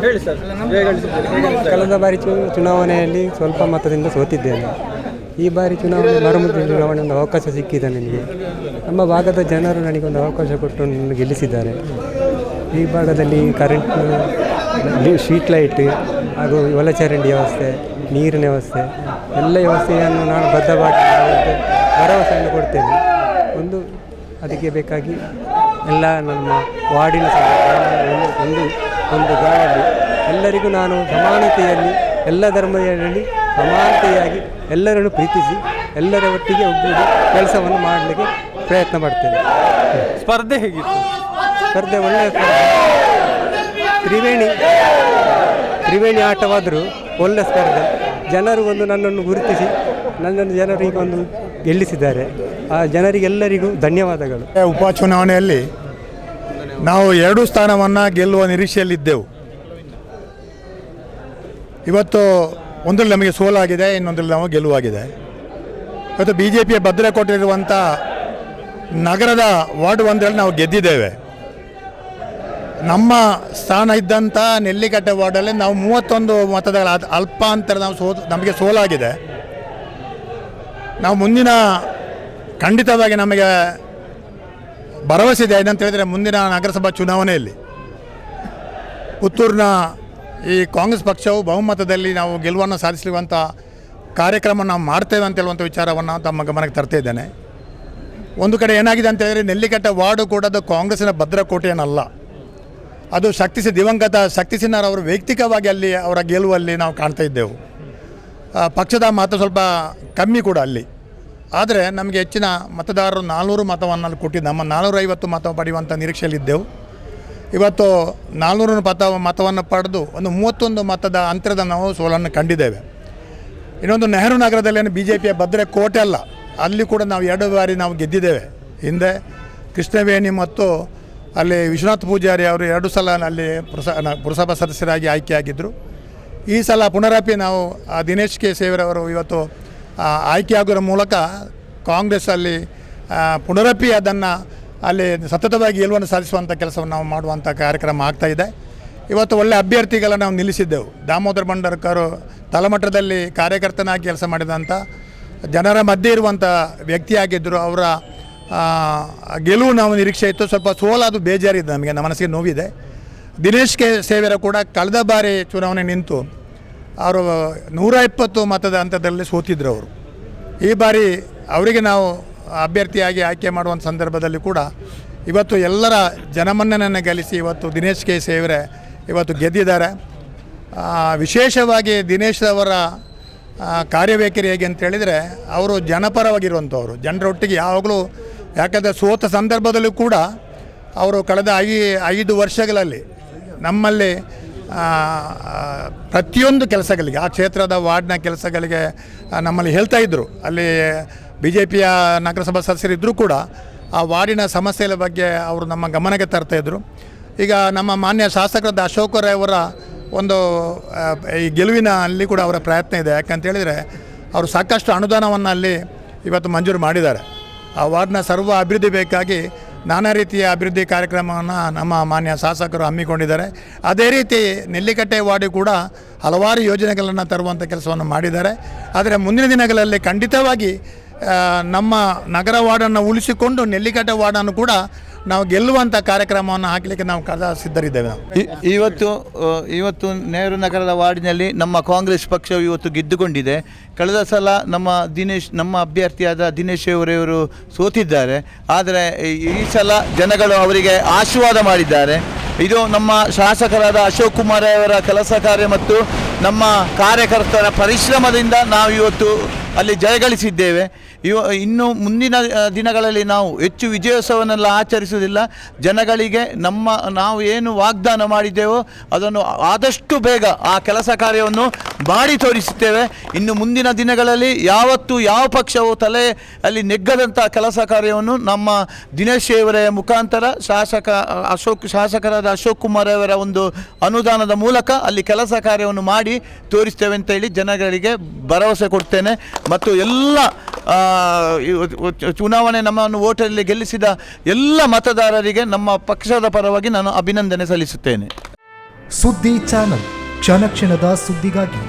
ಹೇಳಿ ಸರ್? ಕಳೆದ ಬಾರಿ ಚುನಾವಣೆಯಲ್ಲಿ ಸ್ವಲ್ಪ ಮತದಿಂದ ಸೋತಿದ್ದೇನೆ. ಈ ಬಾರಿ ಚುನಾವಣೆ ಮರುಮುಂದಿನ ಚುನಾವಣೆ ಒಂದು ಅವಕಾಶ ಸಿಕ್ಕಿದೆ ನನಗೆ. ನಮ್ಮ ಭಾಗದ ಜನರು ನನಗೊಂದು ಅವಕಾಶ ಕೊಟ್ಟು ನನ್ನ ಗೆಲ್ಲಿಸಿದ್ದಾರೆ. ಈ ಭಾಗದಲ್ಲಿ ಕರೆಂಟ್ ಸ್ಟ್ರೀಟ್ ಲೈಟ್ ಹಾಗೂ ಒಳಚರಂಡಿ ವ್ಯವಸ್ಥೆ, ನೀರಿನ ವ್ಯವಸ್ಥೆ, ಎಲ್ಲ ವ್ಯವಸ್ಥೆಯನ್ನು ನಾನು ಬದ್ಧವಾಗಿ ಭರವಸೆಯನ್ನು ಕೊಡ್ತೇನೆ. ಒಂದು, ಅದಕ್ಕೆ ಬೇಕಾಗಿ ಎಲ್ಲ ನಮ್ಮ ವಾರ್ಡಿನ ಒಂದು- ಒಂದು ಗಾಳಿ ಎಲ್ಲರಿಗೂ ನಾನು ಸಮಾನತೆಯಲ್ಲಿ ಎಲ್ಲ ಧರ್ಮದಲ್ಲಿ ಸಮಾನತೆಯಾಗಿ ಎಲ್ಲರನ್ನು ಪ್ರೀತಿಸಿ ಎಲ್ಲರ ಒಟ್ಟಿಗೆ ಒಗ್ಗೂಡಿ ಕೆಲಸವನ್ನು ಮಾಡಲಿಕ್ಕೆ ಪ್ರಯತ್ನ ಮಾಡ್ತೇನೆ. ಸ್ಪರ್ಧೆ ಹೇಗಿತ್ತು? ಸ್ಪರ್ಧೆ ಒಳ್ಳೆಯ ಸ್ಪರ್ಧೆ. ತ್ರಿವೇಣಿ ತ್ರಿವೇಣಿ ಆಟವಾದರೂ ಒಳ್ಳೆ ಸ್ಪರ್ಧೆ. ಜನರು ಒಂದು ನನ್ನನ್ನು ಗುರುತಿಸಿ ನನ್ನನ್ನು ಜನರಿಗೆ ಒಂದು ಗೆಲ್ಲಿಸಿದ್ದಾರೆ. ಆ ಜನರಿಗೆಲ್ಲರಿಗೂ ಧನ್ಯವಾದಗಳು. ಉಪಚುನಾವಣೆಯಲ್ಲಿ ನಾವು ಎರಡು ಸ್ಥಾನವನ್ನು ಗೆಲ್ಲುವ ನಿರೀಕ್ಷೆಯಲ್ಲಿದ್ದೆವು. ಇವತ್ತು ಒಂದರಲ್ಲಿ ನಮಗೆ ಸೋಲಾಗಿದೆ, ಇನ್ನೊಂದರಲ್ಲಿ ನಾವು ಗೆಲುವಾಗಿದೆ. ಇವತ್ತು ಬಿ ಜೆ ಪಿಯ ಭದ್ರಕೋಟೆಯಿರುವಂಥ ನಗರದ ವಾರ್ಡ್ ಒಂದರಲ್ಲಿ ನಾವು ಗೆದ್ದಿದ್ದೇವೆ. ನಮ್ಮ ಸ್ಥಾನ ಇದ್ದಂಥ ನೆಲ್ಲಿಕಟ್ಟೆ ವಾರ್ಡಲ್ಲಿ ನಾವು ಮೂವತ್ತೊಂದು ಮತಗಳ ಅಲ್ಪ ಅಂತರ ನಾವು ಸೋ ನಮಗೆ ಸೋಲಾಗಿದೆ. ನಾವು ಮುಂದಿನ ಖಂಡಿತವಾಗಿ ನಮಗೆ ಭರವಸೆ ಇದೆ ಏನಂತ ಹೇಳಿದರೆ ಮುಂದಿನ ನಗರಸಭಾ ಚುನಾವಣೆಯಲ್ಲಿ ಪುತ್ತೂರಿನ ಈ ಕಾಂಗ್ರೆಸ್ ಪಕ್ಷವು ಬಹುಮತದಲ್ಲಿ ನಾವು ಗೆಲುವನ್ನು ಸಾಧಿಸಲಿರುವಂಥ ಕಾರ್ಯಕ್ರಮ ನಾವು ಮಾಡ್ತೇವೆ ಅಂತ ಹೇಳುವಂಥ ವಿಚಾರವನ್ನು ತಮ್ಮ ಗಮನಕ್ಕೆ ತರ್ತಾ ಇದ್ದೇನೆ. ಒಂದು ಕಡೆ ಏನಾಗಿದೆ ಅಂತ ಹೇಳಿದರೆ ನೆಲ್ಲಿಕಟ್ಟ ವಾರ್ಡು ಕೂಡ ಅದು ಕಾಂಗ್ರೆಸ್ಸಿನ ಭದ್ರಕೋಟೆಯನ್ನಲ್ಲ. ಅದು ಶಕ್ತಿಸಿ ದಿವಂಗತ ಶಕ್ತಿಸಿನಾರ್ ಅವರು ವೈಯಕ್ತಿಕವಾಗಿ ಅಲ್ಲಿ ಅವರ ಗೆಲುವಲ್ಲಿ ನಾವು ಕಾಣ್ತಾ ಇದ್ದೆವು. ಪಕ್ಷದ ಮಾತು ಸ್ವಲ್ಪ ಕಮ್ಮಿ ಕೂಡ ಅಲ್ಲಿ. ಆದರೆ ನಮಗೆ ಹೆಚ್ಚಿನ ಮತದಾರರು ನಾಲ್ನೂರು ಮತವನ್ನು ಕೊಟ್ಟಿದ್ದ ನಮ್ಮ ನಾನ್ನೂರೈವತ್ತು ಮತ ಪಡೆಯುವಂಥ ನಿರೀಕ್ಷೆಯಲ್ಲಿದ್ದೆವು ಇವತ್ತು ನಾಲ್ನೂರು ಮತ ಮತವನ್ನು ಪಡೆದು ಒಂದು ಮೂವತ್ತೊಂದು ಮತದ ಅಂತರದ ನಾವು ಸೋಲನ್ನು ಕಂಡಿದ್ದೇವೆ. ಇನ್ನೊಂದು ನೆಹರು ನಗರದಲ್ಲಿ ಬಿ ಜೆ ಪಿಯ ಭದ್ರೆ ಕೋಟೆ ಅಲ್ಲ, ಅಲ್ಲಿ ಕೂಡ ನಾವು ಎರಡು ಬಾರಿ ನಾವು ಗೆದ್ದಿದ್ದೇವೆ. ಹಿಂದೆ ಕೃಷ್ಣವೇಣಿ ಮತ್ತು ಅಲ್ಲಿ ವಿಶ್ವನಾಥ್ ಪೂಜಾರಿ ಅವರು ಎರಡು ಸಲ ಅಲ್ಲಿ ಪುರಸ ಪುರಸಭಾ ಸದಸ್ಯರಾಗಿ ಆಯ್ಕೆಯಾಗಿದ್ದರು. ಈ ಸಲ ಪುನರಪಿ ನಾವು ದಿನೇಶ್ ಕೆ ಸೇವರವರು ಇವತ್ತು ಆ, ಆಯ್ಕೆಯಾಗುವ ಮೂಲಕ ಕಾಂಗ್ರೆಸ್ ಅಲ್ಲಿ ಪುನರಪಿ ಅದನ್ನು ಅಲ್ಲಿ ಸತತವಾಗಿ ಗೆಲುವನ್ನು ಸಾಧಿಸುವಂಥ ಕೆಲಸವನ್ನು ನಾವು ಮಾಡುವಂಥ ಕಾರ್ಯಕ್ರಮ ಆಗ್ತಾ ಇದೆ. ಇವತ್ತು ಒಳ್ಳೆ ಅಭ್ಯರ್ಥಿಗಳನ್ನು ನಾವು ನಿಲ್ಲಿಸಿದ್ದೆವು. ದಾಮೋದರ ಭಂಡಾರ್ಕರು ತಳಮಟ್ಟದಲ್ಲಿ ಕಾರ್ಯಕರ್ತನಾಗಿ ಕೆಲಸ ಮಾಡಿದಂಥ ಜನರ ಮಧ್ಯೆ ಇರುವಂಥ ವ್ಯಕ್ತಿಯಾಗಿದ್ದರು. ಅವರ ಗೆಲುವು ನಾವು ನಿರೀಕ್ಷೆ ಇತ್ತು. ಸ್ವಲ್ಪ ಸೋಲಾದು ಬೇಜಾರಿದೆ ನಮಗೆ ನಮ್ಮ ಮನಸ್ಸಿಗೆ ನೋವಿದೆ. ದಿನೇಶ್ ಕೆ ಸೇವೆರ ಕೂಡ ಕಳೆದ ಬಾರಿ ಚುನಾವಣೆ ನಿಂತು ಅವರು ನೂರ ಇಪ್ಪತ್ತು ಮತದ ಹಂತದಲ್ಲಿ ಸೋತಿದ್ರು ಅವರು. ಈ ಬಾರಿ ಅವರಿಗೆ ನಾವು ಅಭ್ಯರ್ಥಿಯಾಗಿ ಆಯ್ಕೆ ಮಾಡುವಂಥ ಸಂದರ್ಭದಲ್ಲಿ ಕೂಡ ಇವತ್ತು ಎಲ್ಲರ ಜನಮನ್ನನನ್ನು ಗಳಿಸಿ ಇವತ್ತು ದಿನೇಶ್ ಕೆ ಸೇವರೆ ಇವತ್ತು ಗೆದ್ದಿದ್ದಾರೆ. ವಿಶೇಷವಾಗಿ ದಿನೇಶ್ ಅವರ ಕಾರ್ಯವೈಖರಿ ಹೇಗೆ ಅಂತ ಹೇಳಿದರೆ ಅವರು ಜನಪರವಾಗಿರುವಂಥವ್ರು. ಜನರೊಟ್ಟಿಗೆ ಯಾವಾಗಲೂ ಯಾಕಂದರೆ ಸೋತ ಸಂದರ್ಭದಲ್ಲೂ ಕೂಡ ಅವರು ಕಳೆದ ಐ, ಐದು ವರ್ಷಗಳಲ್ಲಿ ನಮ್ಮಲ್ಲಿ ಪ್ರತಿಯೊಂದು ಕೆಲಸಗಳಿಗೆ, ಆ ಕ್ಷೇತ್ರದ ವಾರ್ಡ್ನ ಕೆಲಸಗಳಿಗೆ ನಮ್ಮಲ್ಲಿ ಹೇಳ್ತಾ ಇದ್ದರು ಅಲ್ಲಿ ಬಿ ಜೆ ಪಿಯ ನಗರಸಭಾ ಸದಸ್ಯರಿದ್ದರೂ ಕೂಡ ಆ ವಾರ್ಡಿನ ಸಮಸ್ಯೆಗಳ ಬಗ್ಗೆ ಅವರು ನಮ್ಮ ಗಮನಕ್ಕೆ ತರ್ತಾಯಿದ್ರು ಈಗ ನಮ್ಮ ಮಾನ್ಯ ಶಾಸಕರಾದ ಅಶೋಕ ಅವರ ಒಂದು ಈ ಗೆಲುವಿನ ಅಲ್ಲಿ ಕೂಡ ಅವರ ಪ್ರಯತ್ನ ಇದೆ. ಯಾಕಂತೇಳಿದರೆ ಅವರು ಸಾಕಷ್ಟು ಅನುದಾನವನ್ನು ಅಲ್ಲಿ ಇವತ್ತು ಮಂಜೂರು ಮಾಡಿದ್ದಾರೆ. ಆ ವಾರ್ಡ್ನ ಸರ್ವ ಅಭಿವೃದ್ಧಿ ಬೇಕಾಗಿ ನಾನಾ ರೀತಿಯ ಅಭಿವೃದ್ಧಿ ಕಾರ್ಯಕ್ರಮವನ್ನು ನಮ್ಮ ಮಾನ್ಯ ಶಾಸಕರು ಹಮ್ಮಿಕೊಂಡಿದ್ದಾರೆ. ಅದೇ ರೀತಿ ನೆಲ್ಲಿಕಟ್ಟೆ ವಾರ್ಡು ಕೂಡ ಹಲವಾರು ಯೋಜನೆಗಳನ್ನು ತರುವಂಥ ಕೆಲಸವನ್ನು ಮಾಡಿದ್ದಾರೆ. ಆದರೆ ಮುಂದಿನ ದಿನಗಳಲ್ಲಿ ಖಂಡಿತವಾಗಿ ನಮ್ಮ ನಗರ ವಾರ್ಡನ್ನು ಉಳಿಸಿಕೊಂಡು ನೆಲ್ಲಿಕಟ್ಟೆ ವಾರ್ಡನ್ನು ಕೂಡ ನಾವು ಗೆಲ್ಲುವಂಥ ಕಾರ್ಯಕ್ರಮವನ್ನು ಹಾಕಲಿಕ್ಕೆ ನಾವು ಕದ ಸಿದ್ಧರಿದ್ದೇವೆ ಇವತ್ತು ಇವತ್ತು ನೆಹರು ನಗರದ ವಾರ್ಡಿನಲ್ಲಿ ನಮ್ಮ ಕಾಂಗ್ರೆಸ್ ಪಕ್ಷವು ಇವತ್ತು ಗೆದ್ದುಕೊಂಡಿದೆ. ಕಳೆದ ಸಲ ನಮ್ಮ ದಿನೇಶ್, ನಮ್ಮ ಅಭ್ಯರ್ಥಿಯಾದ ದಿನೇಶ್ ಅವರವರು ಸೋತಿದ್ದಾರೆ. ಆದರೆ ಈ ಸಲ ಜನಗಳು ಅವರಿಗೆ ಆಶೀರ್ವಾದ ಮಾಡಿದ್ದಾರೆ. ಇದು ನಮ್ಮ ಶಾಸಕರಾದ ಅಶೋಕ್ ಕುಮಾರ್ ಅವರ ಕೆಲಸ ಕಾರ್ಯ ಮತ್ತು ನಮ್ಮ ಕಾರ್ಯಕರ್ತರ ಪರಿಶ್ರಮದಿಂದ ನಾವು ಇವತ್ತು ಅಲ್ಲಿ ಜಯಗಳಿಸಿದ್ದೇವೆ ಇವ, ಇನ್ನು ಮುಂದಿನ ದಿನಗಳಲ್ಲಿ ನಾವು ಹೆಚ್ಚು ವಿಜಯೋತ್ಸವನ್ನೆಲ್ಲ ಆಚರಿಸುವುದಿಲ್ಲ. ಜನಗಳಿಗೆ ನಮ್ಮ, ನಾವು ಏನು ವಾಗ್ದಾನ ಮಾಡಿದ್ದೇವೋ ಅದನ್ನು ಆದಷ್ಟು ಬೇಗ ಆ ಕೆಲಸ ಕಾರ್ಯವನ್ನು ಮಾಡಿ ತೋರಿಸುತ್ತೇವೆ. ಇನ್ನು ಮುಂದಿನ ದಿನಗಳಲ್ಲಿ ಯಾವತ್ತು ಯಾವ ಪಕ್ಷವು ತಲೆ, ಅಲ್ಲಿ ನೆಗ್ಗದಂಥ ಕೆಲಸ ಕಾರ್ಯವನ್ನು ನಮ್ಮ ದಿನೇಶ್ ಅವರ ಮುಖಾಂತರ ಶಾಸಕ, ಅಶೋಕ್, ಶಾಸಕರಾದ ಅಶೋಕ್ ಕುಮಾರ್ ಅವರ ಒಂದು ಅನುದಾನದ ಮೂಲಕ ಅಲ್ಲಿ ಕೆಲಸ ಕಾರ್ಯವನ್ನು ಮಾಡಿ ತೋರಿಸ್ತೇವೆ ಅಂತೇಳಿ ಜನಗಳಿಗೆ ಭರವಸೆ ಕೊಡ್ತೇನೆ. ಮತ್ತು ಎಲ್ಲ ಚುನಾವಣೆ ನಮ್ಮನ್ನು ಓಟಲ್ಲಿ ಗೆಲ್ಲಿಸಿದ ಎಲ್ಲ ಮತದಾರರಿಗೆ ನಮ್ಮ ಪಕ್ಷದ ಪರವಾಗಿ ನಾನು ಅಭಿನಂದನೆ ಸಲ್ಲಿಸುತ್ತೇನೆ. ಸುದ್ದಿ ಚಾನಲ್ ಕ್ಷಣ ಕ್ಷಣದ ಸುದ್ದಿಗಾಗಿ